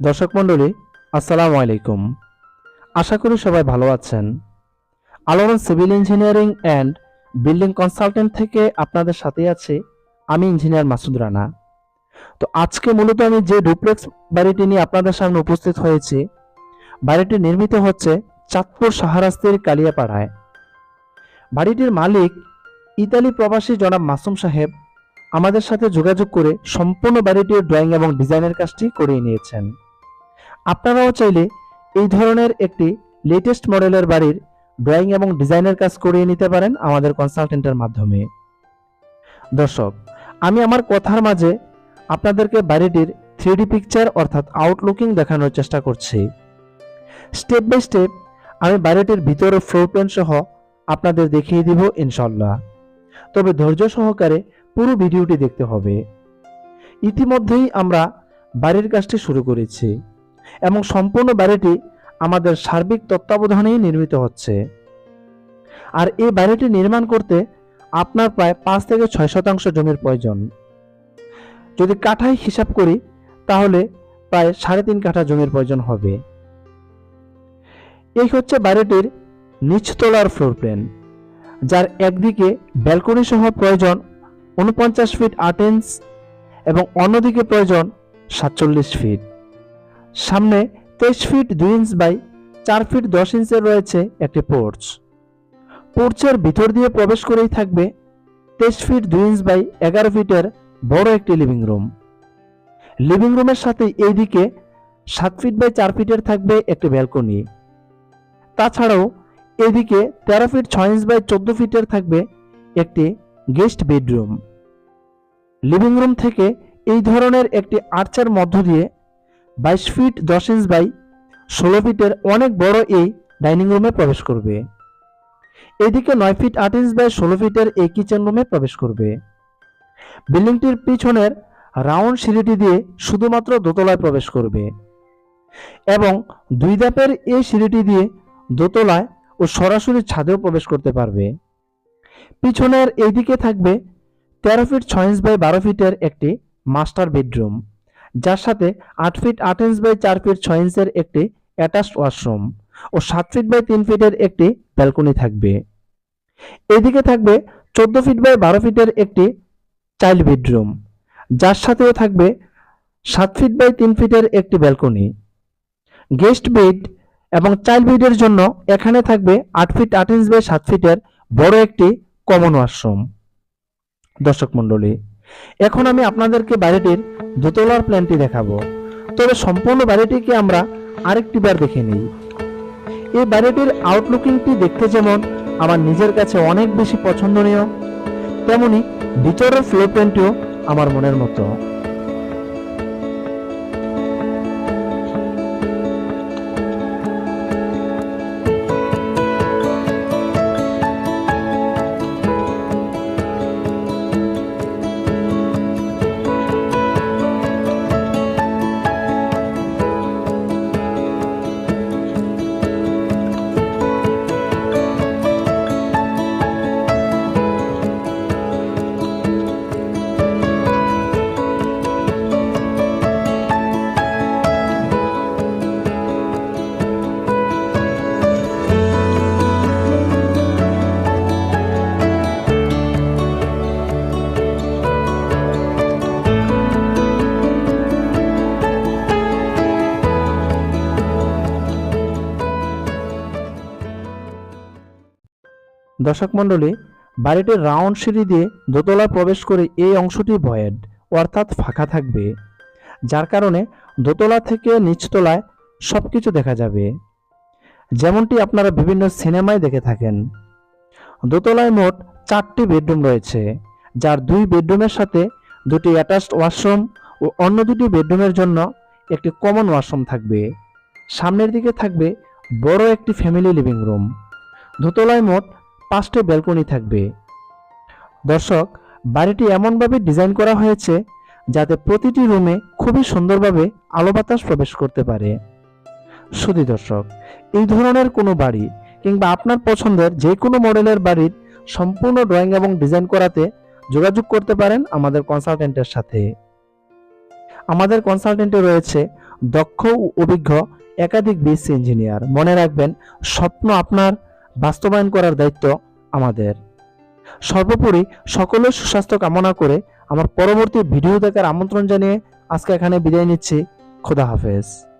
দর্শক মণ্ডলী, আসসালামু আলাইকুম। আশা করি সবাই ভালো আছেন। Alodon civil engineering and building consultant থেকে আপনাদের সাথে আছি আমি ইঞ্জিনিয়ার মাসুদ রানা। তো আজকে মূলত আমি যে ডুপ্লেক্স বাড়িটি নিয়ে আপনাদের সামনে উপস্থিত হয়েছি, বাড়িটি নির্মিত হচ্ছে চাঁদপুর সাহারাস্তির কালিয়াপাড়ায়। বাড়িটির মালিক ইতালি প্রবাসী জনাব মাসুম সাহেব আমাদের সাথে যোগাযোগ করে সম্পূর্ণ বাড়িটির ড্রয়িং এবং ডিজাইনের কাজটি করিয়ে নিয়েছেন। আপনারাও চাইলে এই ধরনের একটি লেটেস্ট মডেলের বাড়ির ড্রয়িং এবং ডিজাইনের কাজ করিয়ে নিতে পারেন আমাদের কনসালটেন্টের মাধ্যমে। দর্শক, আমি আমার কথার মাঝে আপনাদেরকে বাড়িটির থ্রিডি পিকচার অর্থাৎ আউটলুকিং দেখানোর চেষ্টা করছি। স্টেপ বাই স্টেপ আমি বাড়িটির ভিতরে ফ্লোর প্ল্যান সহ আপনাদের দেখিয়ে দিব ইনশাল্লাহ তবে ধৈর্য সহকারে পুরো ভিডিওটি দেখতে হবে। ইতিমধ্যেই আমরা বাড়ির কাজটি শুরু করেছি এবং সম্পূর্ণ বাড়িটি আমাদের সার্বিক তত্ত্বাবধানেই নির্মিত হচ্ছে। আর এই বাড়িটি নির্মাণ করতে আপনার প্রায় পাঁচ থেকে ছয় শতাংশ জমির প্রয়োজন। যদি কাঠায় হিসাব করি, তাহলে প্রায় সাড়ে তিন কাঠা জমির প্রয়োজন হবে। এই হচ্ছে বাড়িটির নিচতলার ফ্লোর প্ল্যান যার একদিকে ব্যালকনি সহ প্রয়োজন উনপঞ্চাশ ফিট আট ইঞ্চ এবং অন্যদিকে প্রয়োজন সাতচল্লিশ ফিট সামনে তেইশ ফিট দুই ইঞ্চ বাই চার ফিট দশ ইঞ্চের রয়েছে একটি পোর্চ পোর্চের ভিতর দিয়ে প্রবেশ করেই থাকবে তেইশ ফিট দুই ইঞ্চ বাই এগারো ফিটের বড় একটি লিভিং রুম লিভিং রুমের সাথে এইদিকে সাত ফিট বাই চার ফিটের থাকবে একটি ব্যালকনি তাছাড়াও এদিকে তেরো ফিট ছয় ইঞ্চ বাই চোদ্দ ফিটের থাকবে একটি গেস্ট বেডরুম। লিভিং রুম থেকে এই ধরনের একটি আর্চার মধ্য দিয়ে বাইশ ফিট দশ ইঞ্চ বাই ষোলো ফিটের অনেক বড় এই ডাইনিং রুমে প্রবেশ করবে। এদিকে নয় ফিট আট ইঞ্চ বাই ষোলো ফিটের এই কিচেন রুমে প্রবেশ করবে। বিল্ডিংটির পিছনের রাউন্ড সিঁড়িটি দিয়ে শুধুমাত্র দোতলায় প্রবেশ করবে এবং দুই ধাপের এই সিঁড়িটি দিয়ে দোতলায় ও সরাসরি ছাদেও প্রবেশ করতে পারবে। পিছনের এইদিকে থাকবে তেরো ফিট ছয় ইঞ্চ বাই বারো ফিটের একটি মাস্টার বেডরুম, যার সাথে আট ফিট আট ইঞ্চ বাই চার ফিট ছয় ইঞ্চের একটি অ্যাটাচড ওয়াশরুম ও সাত ফিট বাই তিন ফিটের একটি ব্যালকনি থাকবে। এদিকে থাকবে চোদ্দ ফিট বাই বারো ফিটের একটি চাইল্ড বেডরুম, যার সাথেও থাকবে সাত ফিট বাই তিন ফিটের একটি ব্যালকনি। গেস্ট বেড এবং চাইল্ড বেডের জন্য এখানে থাকবে আট ফিট আট ইঞ্চ বাই সাত ফিটের বড় একটি কমন ওয়াশরুম। দর্শক মণ্ডলী, এখন আমি আপনাদেরকে বাড়িটির দোতলার প্ল্যানটি দেখাবো। তবে সম্পূর্ণ বাড়িটিকে আমরা আরেকটি বার দেখে নিই। এই বাড়িটির আউটলুকিংটি দেখতে যেমন আমার নিজের কাছে অনেক বেশি পছন্দনীয়, তেমনি ভিতরের ফ্লোর প্ল্যানটিও আমার মনের মতো। দর্শক মণ্ডলী, বাড়িটির রাউন্ড সিঁড়ি দিয়ে দোতলায় প্রবেশ করে এই অংশটি ভয়েড, অর্থাৎ ফাঁকা থাকবে। যার কারণে দোতলা থেকে নিচতলায় সব কিছু দেখা যাবে। যেমনটি আপনারা বিভিন্ন সিনেমায় দেখে থাকেন। দোতলায় মোট চারটি বেডরুম রয়েছে, যার দুই বেডরুমের সাথে দুটি অ্যাটাচড ওয়াশরুম ও অন্য দুটি বেডরুমের জন্য একটি কমন ওয়াশরুম থাকবে। সামনের দিকে থাকবে বড় একটি ফ্যামিলি লিভিং রুম। দোতলায় মোট পাঁচটি ব্যালকনি থাকবে। দর্শক, বাড়িটি এমনভাবে ডিজাইন করা হয়েছে যাতে প্রতিটি রুমে খুবই সুন্দরভাবে আলো বাতাস প্রবেশ করতে পারে। শুধু দর্শক, এই ধরনের কোনো বাড়ি কিংবা আপনার পছন্দের যে কোনো মডেলের বাড়ির সম্পূর্ণ ড্রয়িং এবং ডিজাইন করাতে যোগাযোগ করতে পারেন আমাদের কনসালটেন্টের সাথে। আমাদের কনসালটেন্টে রয়েছে দক্ষ ও অভিজ্ঞ একাধিক বিএসসি ইঞ্জিনিয়ার। মনে রাখবেন, স্বপ্ন আপনার বাস্তবায়ন করার দায়িত্ব আমাদের। সর্বোপরি সকলের সুস্বাস্থ্য কামনা করে আমার পরবর্তী ভিডিও দেখার আমন্ত্রণ জানিয়ে আজকে এখানে বিদায় নিচ্ছি। খোদা হাফেজ।